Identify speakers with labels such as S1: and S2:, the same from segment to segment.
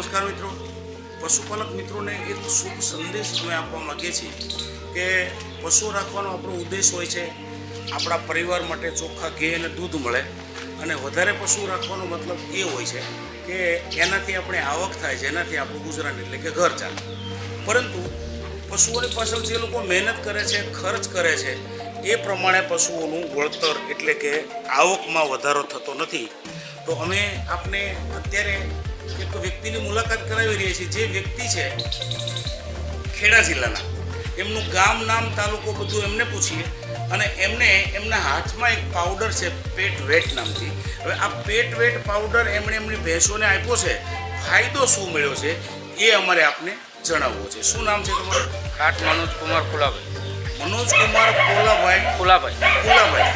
S1: નમસ્કાર મિત્રો. પશુપાલક મિત્રોને એક શુભ સંદેશ અમે આપવા માગીએ છીએ કે પશુ રાખવાનો આપણો ઉદ્દેશ હોય છે, આપણા પરિવાર માટે ચોખ્ખા ઘી અને દૂધ મળે અને વધારે પશુ રાખવાનો મતલબ એ હોય છે કે એનાથી આપણે આવક થાય જેનાથી આપણું ગુજરાન એટલે કે ઘર ચાલે. પરંતુ પશુઓની પાછળ જે લોકો મહેનત કરે છે, ખર્ચ કરે છે, એ પ્રમાણે પશુઓનું વળતર એટલે કે આવકમાં વધારો થતો નથી. તો અમે આપને અત્યારે એક વ્યક્તિની મુલાકાત કરાવી રહ્યા છીએ. જે વ્યક્તિ છે ખેડા જિલ્લાના એમનું ગામ નામ તાલુકો બધું એમને પૂછીએ અને એમને એમના હાથમાં એક પાવડર છે પેટ વેટ નામથી. હવે આ પેટ વેટ પાવડર એમણે એમની ભેંસોને આપ્યો છે. ફાયદો શું મળ્યો છે એ અમારે આપને જણાવવો છે. શું નામ છે તમારું?
S2: ખાટ મનોજ કુમાર ફુલાભાઈ
S1: મનોજ કુમાર ફુલાભાઈ
S2: ફુલાભાઈ
S1: કુલાભાઈ.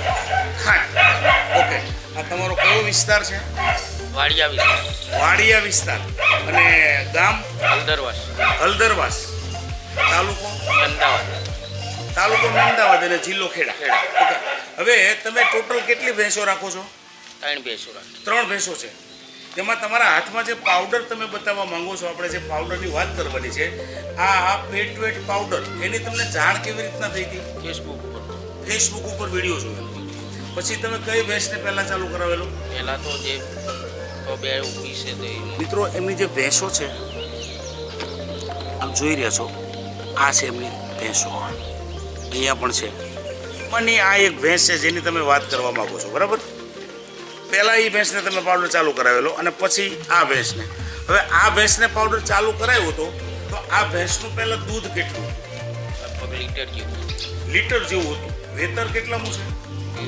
S1: ખાટ. ઓકે. આ તમારો કયો વિસ્તાર છે?
S2: વાડિયા વિસ્તાર.
S1: વાડિયા વિસ્તાર. અને ગામ?
S2: હલદરવાસ.
S1: હલદરવાસ. તાલુકો?
S2: અમદાવાદ.
S1: તાલુકો અમદાવાદ અને જિલ્લો ખેડા.
S2: ખેડા.
S1: હવે તમે ટોટલ કેટલી ભેંસો રાખો છો?
S2: ત્રણ ભેંસો રાખો
S1: ત્રણ ભેંસો છે. તેમાં તમારા હાથમાં જે પાવડર તમે બતાવવા માંગો છો આપણે જે પાવડરની વાત કરવાની છે આ આ પેટ વેટ પાવડર એની તમને જાણ કેવી રીતના થઈ હતી?
S2: ફેસબુક ઉપર.
S1: ફેસબુક ઉપર વીડિયો જોયો. પછી તમે કઈ ભેંસને પહેલાં ચાલુ કરાવેલું?
S2: પહેલાં તો જે તો બે ઊભી છે તો
S1: મિત્રો એમની જે ભેંસો છે આપ જોઈ રહ્યા છો આ છે એમની ભેંસો. અહીંયા પણ છે. મને આ એક ભેંસ છે જેની તમે વાત કરવા માંગો છો બરાબર? પહેલાં એ ભેંસને તમે પાવડર ચાલુ કરાવેલો અને પછી આ ભેંસને. હવે આ ભેંસને પાવડર ચાલુ કરાવ્યો હતો તો આ ભેંસનું પહેલાં દૂધ કેટલું?
S2: લગભગ લીટર જેવું
S1: લીટર જેવું હતું. વેતર કેટલાનું છે?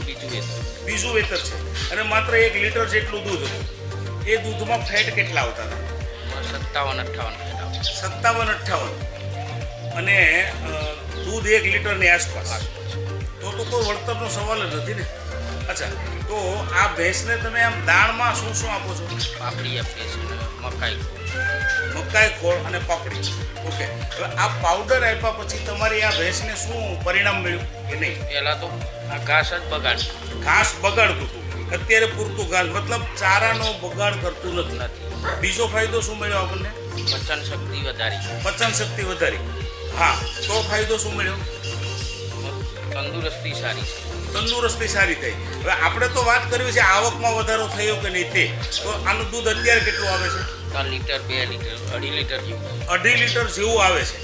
S2: બીજું એ
S1: બીજું વેતર છે. અને માત્ર એક લીટર જેટલું દૂધ હતું. એ દૂધમાં ફેટ કેટલા આવતા હતા?
S2: સત્તાવન અઠ્ઠાવન
S1: સત્તાવન અઠ્ઠાવન. અને દૂધ એક લીટરની આસપાસ. તો તો કોઈ વળતરનો સવાલ જ નથી ને? અચ્છા તો આ ભેંસને તમે આમ દાણમાં શું શું આપો છો?
S2: પાપડી આપીએ છીએ મકાઈ
S1: મકાઈ ખોળ અને પાપડી. ઓકે હવે આ પાવડર આપ્યા પછી તમારી આ ભેંસને શું પરિણામ મળ્યું કે નહીં?
S2: પહેલાં તો આ ઘાસ જ બગાડ
S1: ઘાસ બગાડતું હતું. અત્યારે પૂરતું ઘાસ મતલબ ચારાનો બગાડ કરતું નથી.
S2: નથી
S1: બીજો ફાયદો શું મળ્યો આપણને?
S2: પચન શક્તિ વધારી.
S1: પચન શક્તિ વધારી. હા તો ફાયદો શું મળ્યો?
S2: તંદુરસ્તી સારી છે.
S1: તંદુરસ્તી સારી થઈ. હવે આપણે તો વાત કરવી છે આવકમાં વધારો થયો કે નહીં તે. તો આનું દૂધ અત્યારે કેટલું આવે છે?
S2: ત્રણ લીટર બે લીટર અઢી લીટર જેવું.
S1: અઢી લીટર જેવું આવે છે.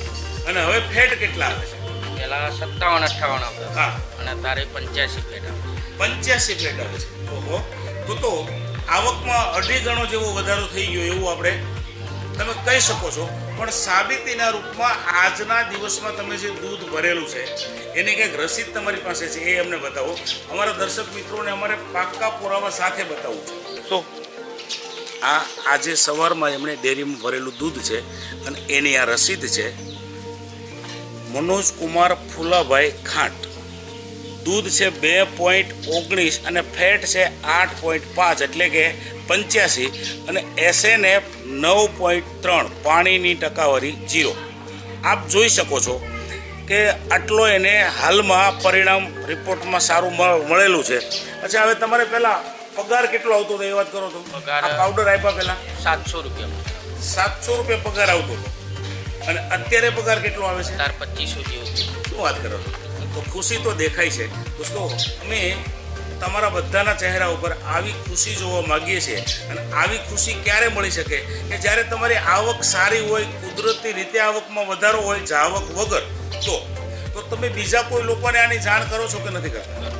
S1: અને હવે ફેટ કેટલા આવે છે?
S2: પહેલાં સત્તાવન અઠ્ઠાવન આવતા
S1: હા.
S2: અને તારે પંચ્યાસી ફેટ આવે
S1: પંચ્યાસી ફેટ આવે છે. ઓહો. તો તો આવકમાં અઢી ગણો જેવો વધારો થઈ ગયો એવું આપણે તમે કહી શકો છો. પણ સાબિતીના રૂપમાં આજના દિવસમાં તમે જે દૂધ ભરેલું છે, એની કંઈક રસીદ તમારી પાસે છે એ અમને બતાવો. અમારા દર્શક મિત્રોને અમારે પાક્કા પુરાવા સાથે બતાવવું છે. તો આ આજે સવારમાં એમણે ડેરીમાં ભરેલું દૂધ છે અને એની આ રસીદ છે મનોજ કુમાર ફુલાભાઈ ખાંટ. દૂધ છે બે પોઈન્ટ ઓગણીસ અને ફેટ છે આઠ પોઈન્ટ પાંચ એટલે કે પંચ્યાસી અને એસએનએફ નવ પોઈન્ટ ત્રણ પાણીની ટકાવારી જીરો આપ જોઈ શકો છો કે આટલો એને હાલમાં પરિણામ રિપોર્ટમાં સારું મળેલું છે. અચ્છા હવે તમારે પહેલાં પગાર કેટલો આવતો હતો એ વાત કરો તો?
S2: પગાર-
S1: પાવડર આપ્યા પહેલાં?
S2: સાતસો રૂપિયા
S1: સાતસો રૂપિયા પગાર આવતો હતો. અને અત્યારે પગાર કેટલો આવે છે?
S2: તાર પચીસો જેવું.
S1: શું વાત કરો છો? તો ખુશી તો દેખાય છે. દોસ્તો અમે તમારા બધાના ચહેરા ઉપર આવી ખુશી જોવા માગીએ છીએ અને આવી ખુશી ક્યારે મળી શકે? કે જ્યારે તમારી આવક સારી હોય કુદરતી રીતે આવકમાં વધારો હોય જાવક વગર તો? તો તમે બીજા કોઈ લોકોને આની જાણ કરો છો કે નથી કરતા?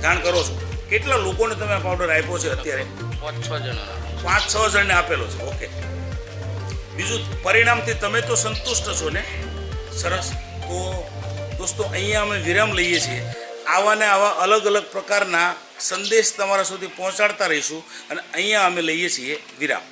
S1: જાણ કરો છો. કેટલા લોકોને તમે આ પાવડર આપ્યો છે અત્યારે?
S2: પાંચ છ જણા.
S1: પાંચ છ જણને આપેલો છે. ઓકે. બીજું પરિણામથી તમે તો સંતુષ્ટ છો ને? સરસ. તો દોસ્તો, અહીંયા અમે વિરામ લઈએ છીએ. આવા ને આવા અલગ અલગ પ્રકારના સંદેશ તમારા સુધી પહોંચાડતા રહીશું અને અહીંયા અમે લઈએ છીએ વિરામ.